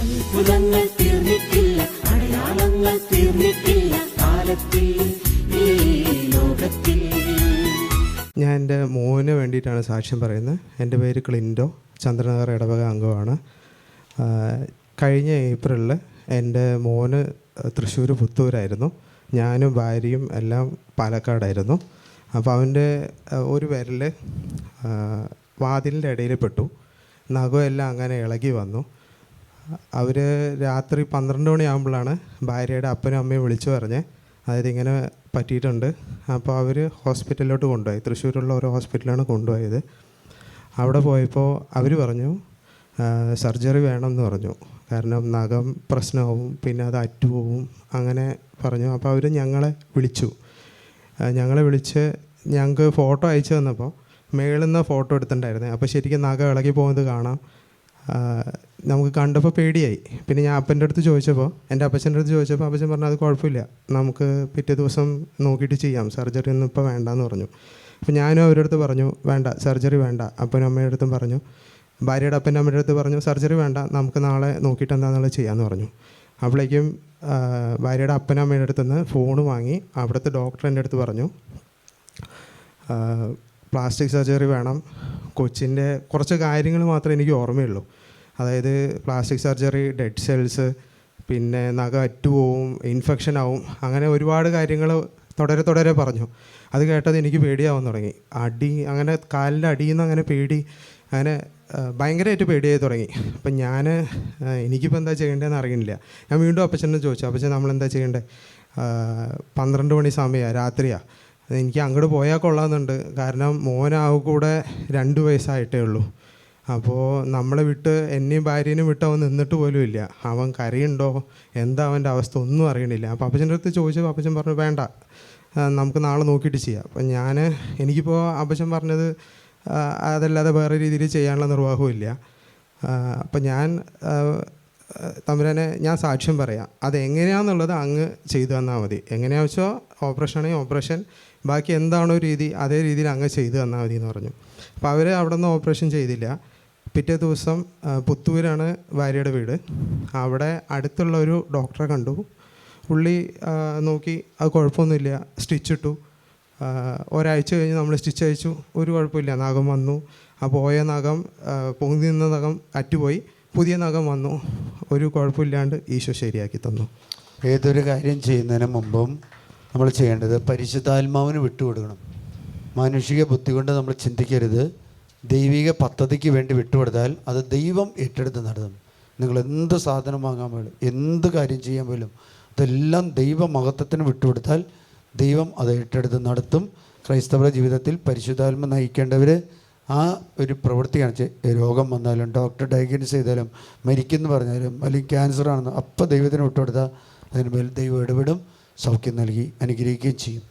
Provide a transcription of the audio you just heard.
അത്ഭുതങ്ങൾ തീർന്നിട്ടില്ല അടയാളങ്ങൾ തീർന്നിട്ടില്ല കാലത്തിൽ ഞാൻ എന്റെ മോന് വേണ്ടിയിട്ടാണ് സാക്ഷ്യം പറയുന്നത്. എന്റെ പേര് ക്ലിൻഡോ. ചന്ദ്രനഗർ ഇടവക അംഗമാണ്. കഴിഞ്ഞ ഏപ്രിലിൽ എന്റെ മോന് തൃശ്ശൂർ പുത്തൂരായിരുന്നു. ഞാനും ഭാര്യയും എല്ലാം പാലക്കാടായിരുന്നു. അപ്പോൾ അവന്റെ ഒരു വിരൽ വാതിലിന്റെ ഇടയിൽ പെട്ടു. നഖം എല്ലാം അങ്ങനെ ഇളകി വന്നു. അവർ രാത്രി പന്ത്രണ്ട് മണിയാകുമ്പോഴാണ് ഭാര്യയുടെ അപ്പനും അമ്മയും വിളിച്ചു പറഞ്ഞ് അതായത് ഇങ്ങനെ പറ്റിയിട്ടുണ്ട്. അപ്പോൾ അവർ ഹോസ്പിറ്റലിലോട്ട് കൊണ്ടുപോയി. തൃശ്ശൂരുള്ള ഒരു ഹോസ്പിറ്റലാണ് കൊണ്ടുപോയത്. അവിടെ പോയപ്പോൾ അവർ പറഞ്ഞു സർജറി വേണമെന്ന് പറഞ്ഞു. കാരണം നഖം പ്രശ്നമാവും പിന്നെ അത് അറ്റുപോവും അങ്ങനെ പറഞ്ഞു. അപ്പോൾ അവർ ഞങ്ങളെ വിളിച്ചു. ഞങ്ങളെ വിളിച്ച് ഞങ്ങൾക്ക് ഫോട്ടോ അയച്ചു തന്നപ്പോൾ മേളിൽ നിന്ന് ഫോട്ടോ എടുത്തിട്ടുണ്ടായിരുന്നേ. അപ്പോൾ ശരിക്കും നഖം ഇളകി പോകുന്നത് കാണാം. നമുക്ക് കണ്ടപ്പോൾ പേടിയായി. പിന്നെ ഞാൻ അപ്പന്റെ അടുത്ത് ചോദിച്ചപ്പോൾ എന്റെ അപ്പച്ചന്റെ അടുത്ത് ചോദിച്ചപ്പോൾ അപ്പച്ചൻ പറഞ്ഞു അത് കുഴപ്പമില്ല. നമുക്ക് പിറ്റേ ദിവസം നോക്കിയിട്ട് ചെയ്യാം. സർജറി ഒന്നും ഇപ്പോൾ വേണ്ടെന്ന് പറഞ്ഞു. അപ്പോൾ ഞാനും അവരുടെ അടുത്ത് പറഞ്ഞു വേണ്ട സർജറി വേണ്ട. അപ്പനും അമ്മയുടെ അടുത്തും പറഞ്ഞു. ഭാര്യയുടെ അപ്പന്റെ അമ്മയുടെ അടുത്ത് പറഞ്ഞു സർജറി വേണ്ട നമുക്ക് നാളെ നോക്കിയിട്ട് എന്താണെന്നുള്ളത് ചെയ്യാമെന്ന് പറഞ്ഞു. അപ്പോഴേക്കും ഭാര്യയുടെ അപ്പനും അമ്മയുടെ അടുത്ത് നിന്ന് ഫോൺ വാങ്ങി അവിടുത്തെ ഡോക്ടർ എന്റെ അടുത്ത് പറഞ്ഞു പ്ലാസ്റ്റിക് സർജറി വേണം. കൊച്ചിന്റെ കുറച്ച് കാര്യങ്ങൾ മാത്രമേ എനിക്ക് ഓർമ്മയുള്ളൂ. അതായത് പ്ലാസ്റ്റിക് സർജറി ഡെഡ് സെൽസ് പിന്നെ നഖ അറ്റുപോവും ഇൻഫെക്ഷൻ ആവും അങ്ങനെ ഒരുപാട് കാര്യങ്ങൾ തുടരെ തുടരെ പറഞ്ഞു. അത് കേട്ടത് എനിക്ക് പേടിയാവാൻ തുടങ്ങി. അടി അങ്ങനെ കാലിന്റെ അടിയിൽ നിന്ന് അങ്ങനെ പേടി അങ്ങനെ ഭയങ്കരമായിട്ട് പേടിയായി തുടങ്ങി. അപ്പം ഞാൻ എനിക്കിപ്പോൾ എന്താ ചെയ്യേണ്ടതെന്ന് അറിയുന്നില്ല. ഞാൻ വീണ്ടും അപ്പച്ചനോട് ചോദിച്ചു അപ്പച്ചൻ നമ്മളെന്താ ചെയ്യേണ്ടത് പന്ത്രണ്ട് മണി സമയമാണ് രാത്രിയാണ് എനിക്ക് അങ്ങോട്ട് പോയാൽ കൊള്ളാമെന്നുണ്ട്. കാരണം മോനാവ് കൂടെ രണ്ട് വയസ്സായിട്ടേ ഉള്ളൂ. അപ്പോൾ നമ്മളെ വിട്ട് എന്നെയും ഭാര്യനെയും വിട്ട് അവൻ നിന്നിട്ട് പോലും ഇല്ല. അവൻ കരയുണ്ടോ? എന്താ അവന്റെ അവസ്ഥ? ഒന്നും അറിയണില്ല. അപ്പോൾ അപ്പച്ചന്റെ അടുത്ത് ചോദിച്ചപ്പോൾ അപ്പച്ചൻ പറഞ്ഞു വേണ്ട. നമുക്ക് നാളെ നോക്കിയിട്ട് ചെയ്യാം. അപ്പം ഞാൻ എനിക്കിപ്പോൾ അപ്പച്ചൻ പറഞ്ഞത് അതല്ലാതെ വേറെ രീതിയിൽ ചെയ്യാനുള്ള നിർവാഹവും ഇല്ല. അപ്പം ഞാൻ തമ്പുരാനെ ഞാൻ സാക്ഷ്യം പറയാം. അതെങ്ങനെയാണെന്നുള്ളത് അങ്ങ് ചെയ്തു തന്നാൽ മതി. എങ്ങനെയാണെന്ന് വെച്ചോ ഓപ്പറേഷൻ ആണെങ്കിൽ ഓപ്പറേഷൻ. ബാക്കി എന്താണോ രീതി അതേ രീതിയിൽ അങ്ങ് ചെയ്തു തന്നാൽ മതി എന്ന് പറഞ്ഞു. അപ്പോൾ അവർ അവിടെ നിന്ന് ഓപ്പറേഷൻ ചെയ്തില്ല. പിറ്റേ ദിവസം പുത്തൂരാണ് ഭാര്യയുടെ വീട്. അവിടെ അടുത്തുള്ള ഒരു ഡോക്ടറെ കണ്ടു. പുള്ളി നോക്കി അത് കുഴപ്പമൊന്നുമില്ല. സ്റ്റിച്ച് ഇട്ടു. ആ, ഒരാഴ്ച കഴിഞ്ഞ് നമ്മൾ സ്റ്റിച്ച് അയച്ചു. ഒരു കുഴപ്പമില്ല. നഖം വന്നു. ആ പോയ നഖം പൊങ്ങി നിന്ന നഖം അറ്റുപോയി. പുതിയ നഖം വന്നു. ഒരു കുഴപ്പമില്ലാണ്ട് ഈശോ ശരിയാക്കി തന്നു. ഏതൊരു കാര്യം ചെയ്യുന്നതിന് മുമ്പും നമ്മൾ ചെയ്യേണ്ടത് പരിശുദ്ധാത്മാവിന് വിട്ടുകൊടുക്കണം. മാനുഷിക ബുദ്ധി കൊണ്ട് നമ്മൾ ചിന്തിക്കരുത്. ദൈവിക പദ്ധതിക്ക് വേണ്ടി വിട്ടുകൊടുത്താൽ അത് ദൈവം ഏറ്റെടുത്ത് നടത്തും. നിങ്ങൾ എന്ത് സാധനം വാങ്ങാൻ പോലും എന്ത് കാര്യം ചെയ്യാൻ പോലും അതെല്ലാം ദൈവ മഹത്വത്തിന് വിട്ടുകൊടുത്താൽ ദൈവം അത് ഏറ്റെടുത്ത് നടത്തും. ക്രൈസ്തവ ജീവിതത്തിൽ പരിശുദ്ധാത്മ നയിക്കേണ്ടവർ ആ ഒരു പ്രവൃത്തിയാണ് രോഗം വന്നാലും ഡോക്ടർ ഡയഗ്നോസ് ചെയ്താലും മരിക്കുന്നു പറഞ്ഞാലും അല്ലെങ്കിൽ ക്യാൻസർ ആണെന്ന് അപ്പം ദൈവത്തിന് വിട്ടുകൊടുത്താൽ അതിന് മേൽ ദൈവം ഇടപെടും സൗഖ്യം നൽകി അനുഗ്രഹിക്കുകയും ചെയ്യും.